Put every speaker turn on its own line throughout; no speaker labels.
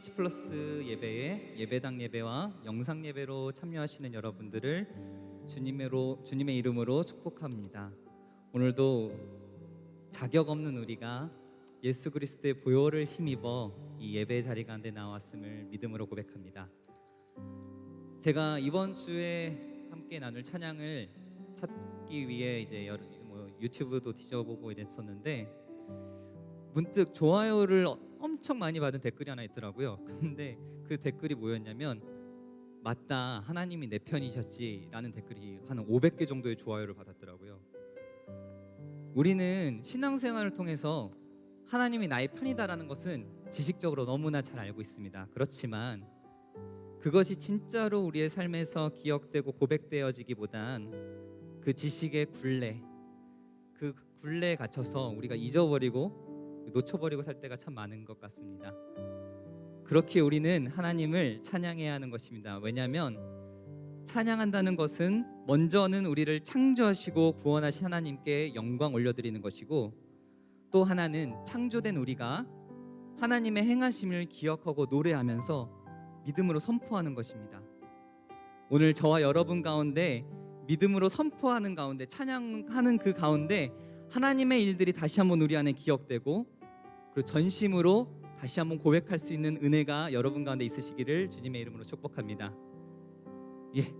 CH 플러스 예배에 예배당 예배와 영상 예배로 참여하시는 여러분들을 주님으로 주님의 이름으로 축복합니다. 오늘도 자격 없는 우리가 예수 그리스도의 보혈을 힘입어 이 예배 자리 가운데 나왔음을 믿음으로 고백합니다. 제가 이번 주에 함께 나눌 찬양을 찾기 위해 이제 여러, 뭐 유튜브도 뒤져보고 이랬었는데 문득 좋아요를 엄청 많이 받은 댓글이 하나 있더라고요. 근데 그 댓글이 뭐였냐면 맞다 하나님이 내 편이셨지라는 댓글이 한 500개 정도의 좋아요를 받았더라고요. 우리는 신앙생활을 통해서 하나님이 나의 편이다라는 것은 지식적으로 너무나 잘 알고 있습니다. 그렇지만 그것이 진짜로 우리의 삶에서 기억되고 고백되어지기보단 그 지식의 굴레, 그 굴레에 갇혀서 우리가 잊어버리고 놓쳐버리고 살 때가 참 많은 것 같습니다. 그렇게 우리는 하나님을 찬양해야 하는 것입니다. 왜냐하면 찬양한다는 것은 먼저는 우리를 창조하시고 구원하신 하나님께 영광 올려드리는 것이고 또 하나는 창조된 우리가 하나님의 행하심을 기억하고 노래하면서 믿음으로 선포하는 것입니다. 오늘 저와 여러분 가운데 믿음으로 선포하는 가운데 찬양하는 그 가운데 하나님의 일들이 다시 한번 우리 안에 기억되고 그리고 전심으로 다시 한번 고백할 수 있는 은혜가 여러분 가운데 있으시기를 주님의 이름으로 축복합니다. 예,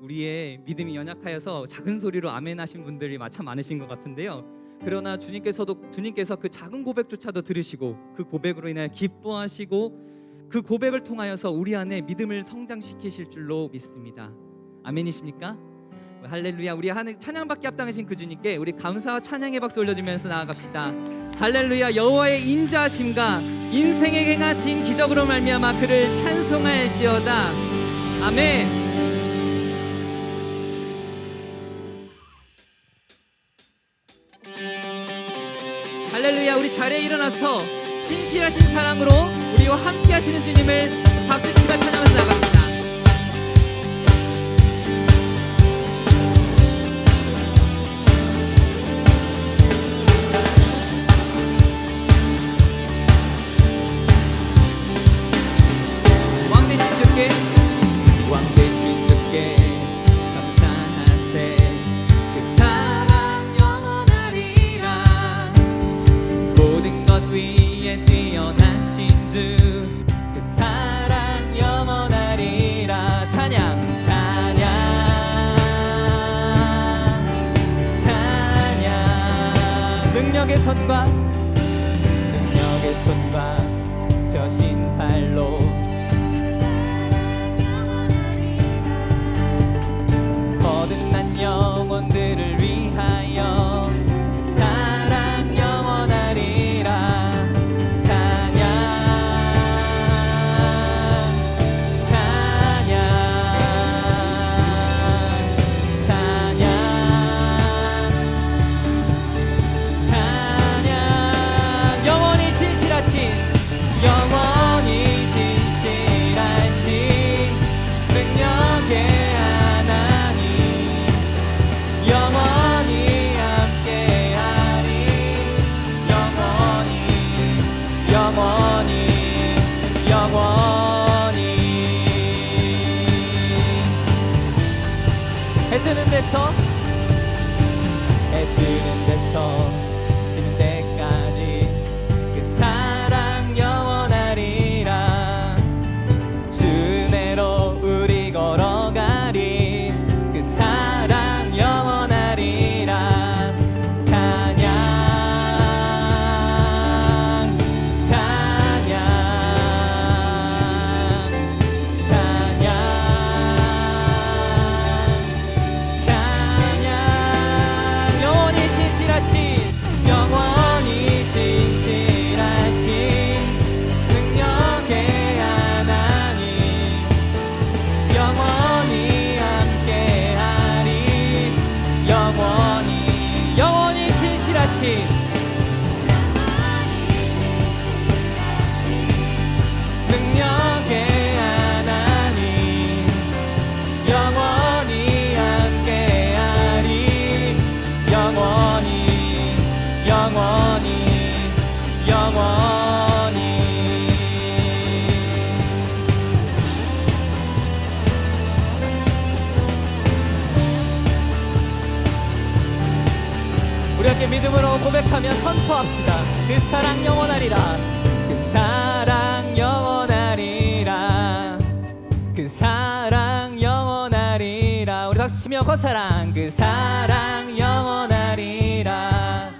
우리의 믿음이 연약하여서 작은 소리로 아멘 하신 분들이 참 많으신 것 같은데요. 그러나 주님께서도 주님께서 그 작은 고백조차도 들으시고 그 고백으로 인하여 기뻐하시고 그 고백을 통하여서 우리 안에 믿음을 성장시키실 줄로 믿습니다. 아멘이십니까? 할렐루야. 우리 찬양받기 합당하신 그 주님께 우리 감사와 찬양의 박수 올려드리면서 나아갑시다. 할렐루야. 여호와의 인자하심과 인생에 행하신 기적으로 말미암아 그를 찬송할지어다. 아멘. 할렐루야. 우리 자리에 일어나서 신실하신 사랑으로 우리와 함께 하시는 주님을 박수치며 찬양하면서 나갑시다 신 하며 선포합시다. 그 사랑 영원하리라. 그 사랑 영원하리라. 그 사랑 영원하리라. 우리 박수 치며 그 사랑 그 사랑 영원하리라.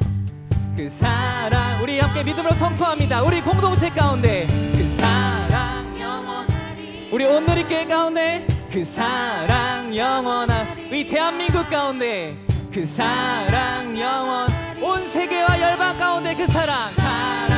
그 사랑 우리 함께 믿음으로 선포합니다. 우리 공동체 가운데 그 사랑 영원 우리 오늘의 교회 가운데 그 사랑 영원한 우리 대한민국 가운데 그 사랑 영원 온 세계와 열방 가운데 그 사랑. 사랑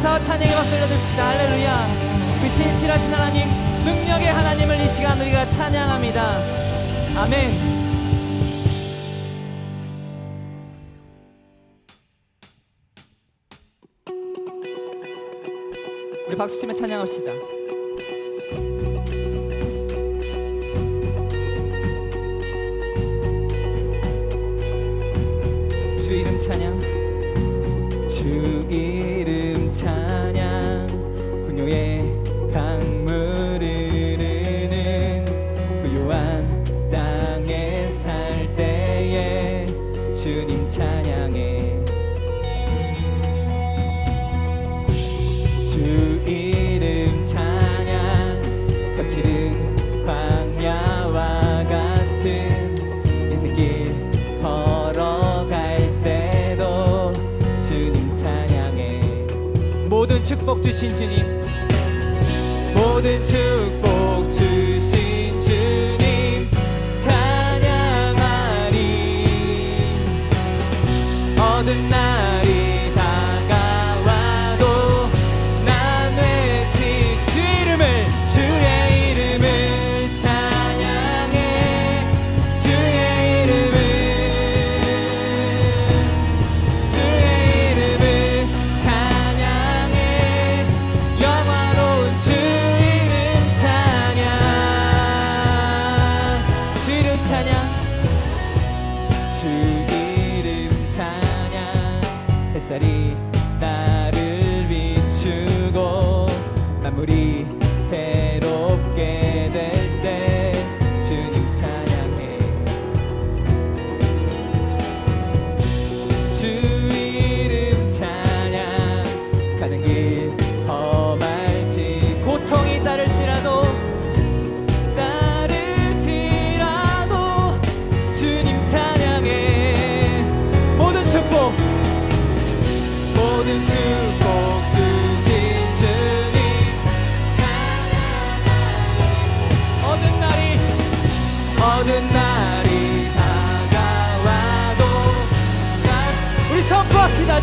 감사와 찬양의 박수를 드립시다. 할렐루야. 그 신실하신 하나님 능력의 하나님을 이 시간 우리가 찬양합니다. 아멘. 우리 박수 치며 찬양합시다. 주 이름 찬양. 주 이름 강물 흐르는 부요한 땅에 살 때에 주님 찬양해. 주 이름 찬양 거칠은 광야와 같은 인생길 걸어갈 때도 주님 찬양해. 모든 축복 주신 주님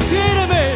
선포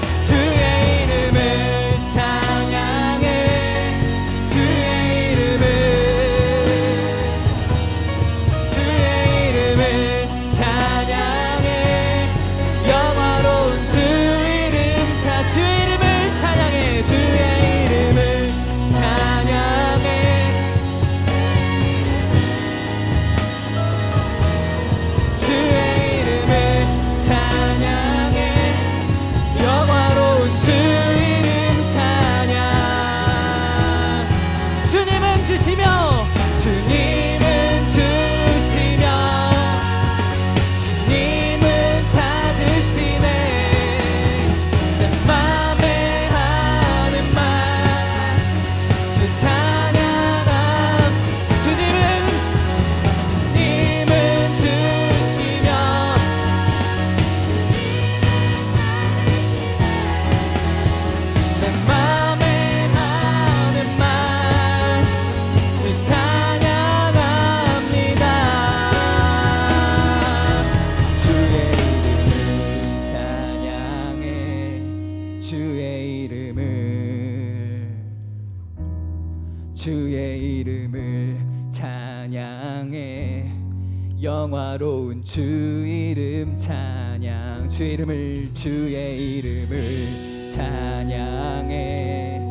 주 이름 찬양 주 이름을 주의 이름을 찬양해.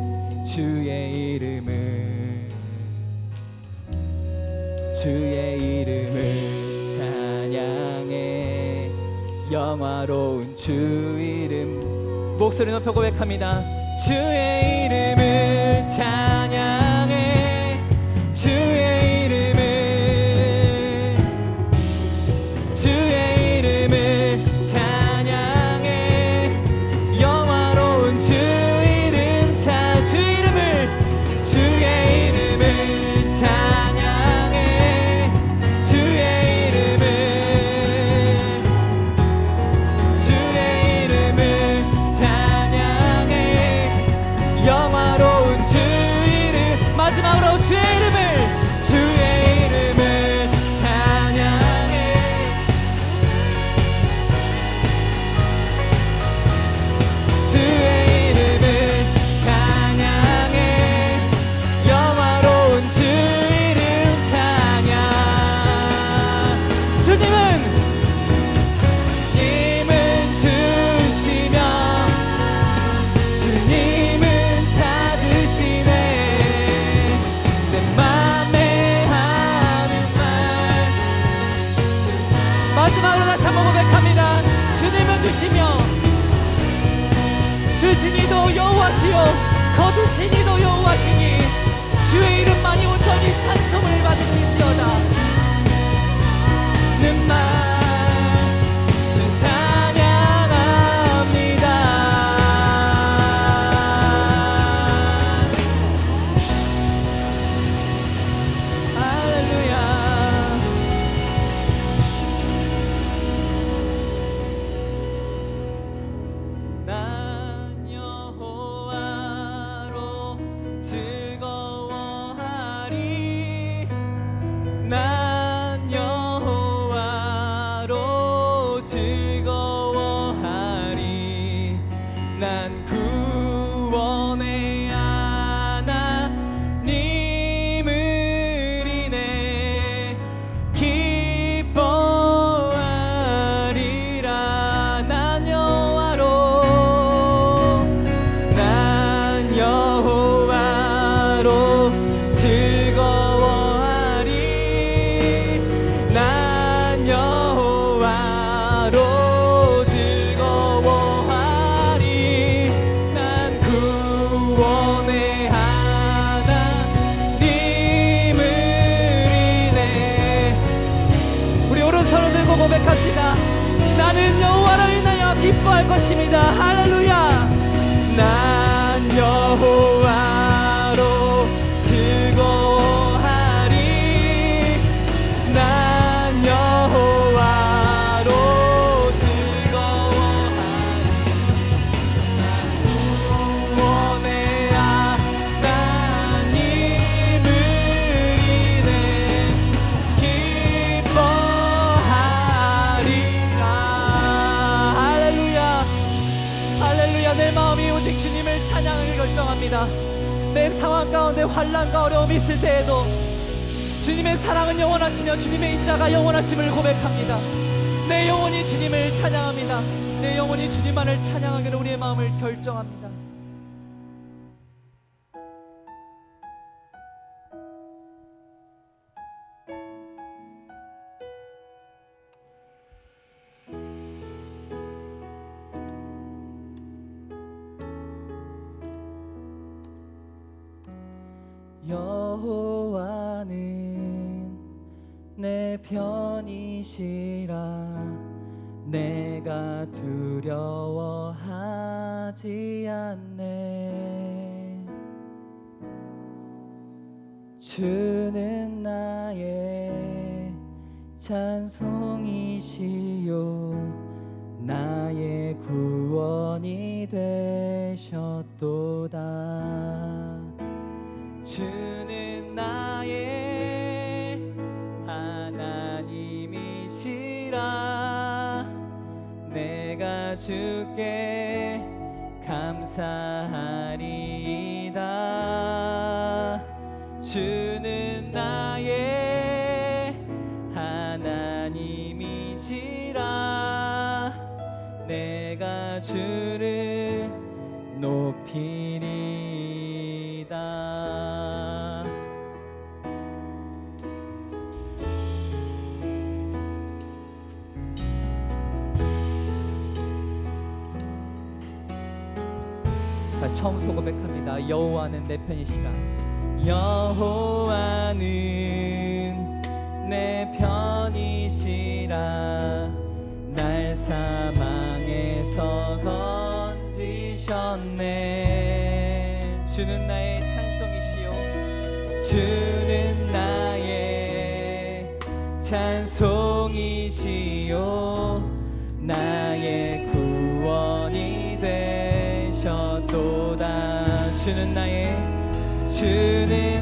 주의 이름을 주의 이름을 찬양해. 영화로운 주 이름 목소리 높여 고백합니다. 주의 이름을 찬양. 십자가 영원하심을 고백합니다. 내 영혼이 주님을 찬양합니다. 내 영혼이 주님만을 찬양하기로 우리의 마음을 결정합니다. 편이시라 내가 두려워하지 않네. 주는 나의 찬송이시요 나의 구원이 되셨도다. 주는 나의 주리라. 내가 주께 감사하리이다. 주는 나의 하나님이시라. 내가 주를 높이 다시 처음부터 고백합니다. 여호와는 내 편이시라. 여호와는 내 편이시라. 날 사망에서 건지셨네. 주는 나의 찬송이시요 주는 나의 찬송이시요 주는 나의 주는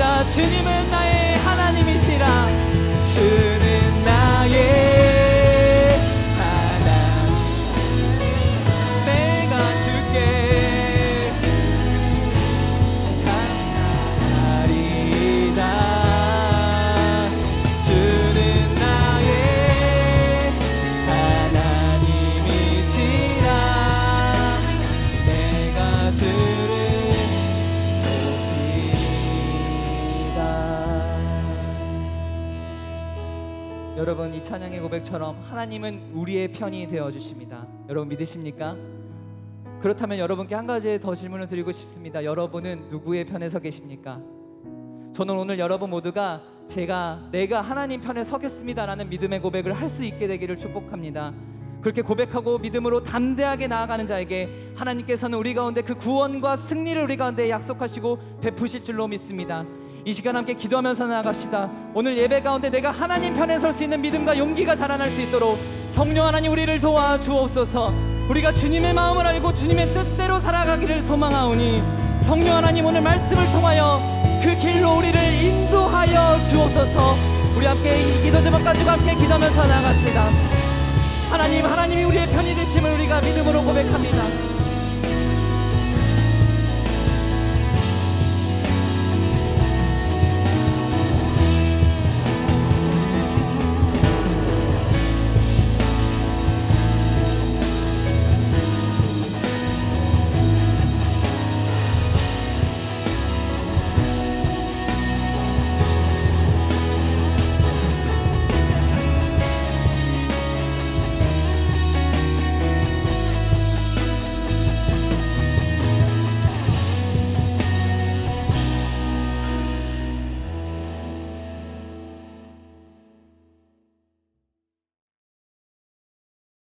주님은 나의 하나님이시라. 주는 나의 여러분 이 찬양의 고백처럼 하나님은 우리의 편이 되어 주십니다 여러분 믿으십니까? 그렇다면 여러분께 한 가지 더 질문을 드리고 싶습니다. 여러분은 누구의 편에 서 계십니까? 저는 오늘 여러분 모두가 제가 내가 하나님 편에 서겠습니다라는 믿음의 고백을 할 수 있게 되기를 축복합니다. 그렇게 고백하고 믿음으로 담대하게 나아가는 자에게 하나님께서는 우리 가운데 그 구원과 승리를 우리 가운데 약속하시고 베푸실 줄로 믿습니다. 이 시간 함께 기도하면서 나아갑시다. 오늘 예배 가운데 내가 하나님 편에 설 수 있는 믿음과 용기가 자라날 수 있도록 성령 하나님 우리를 도와 주옵소서. 우리가 주님의 마음을 알고 주님의 뜻대로 살아가기를 소망하오니 성령 하나님 오늘 말씀을 통하여 그 길로 우리를 인도하여 주옵소서 우리 함께 이 기도 제목 가지고 함께 기도하면서 나갑시다 하나님 하나님이 우리의 편이 되심을 우리가 믿음으로 고백합니다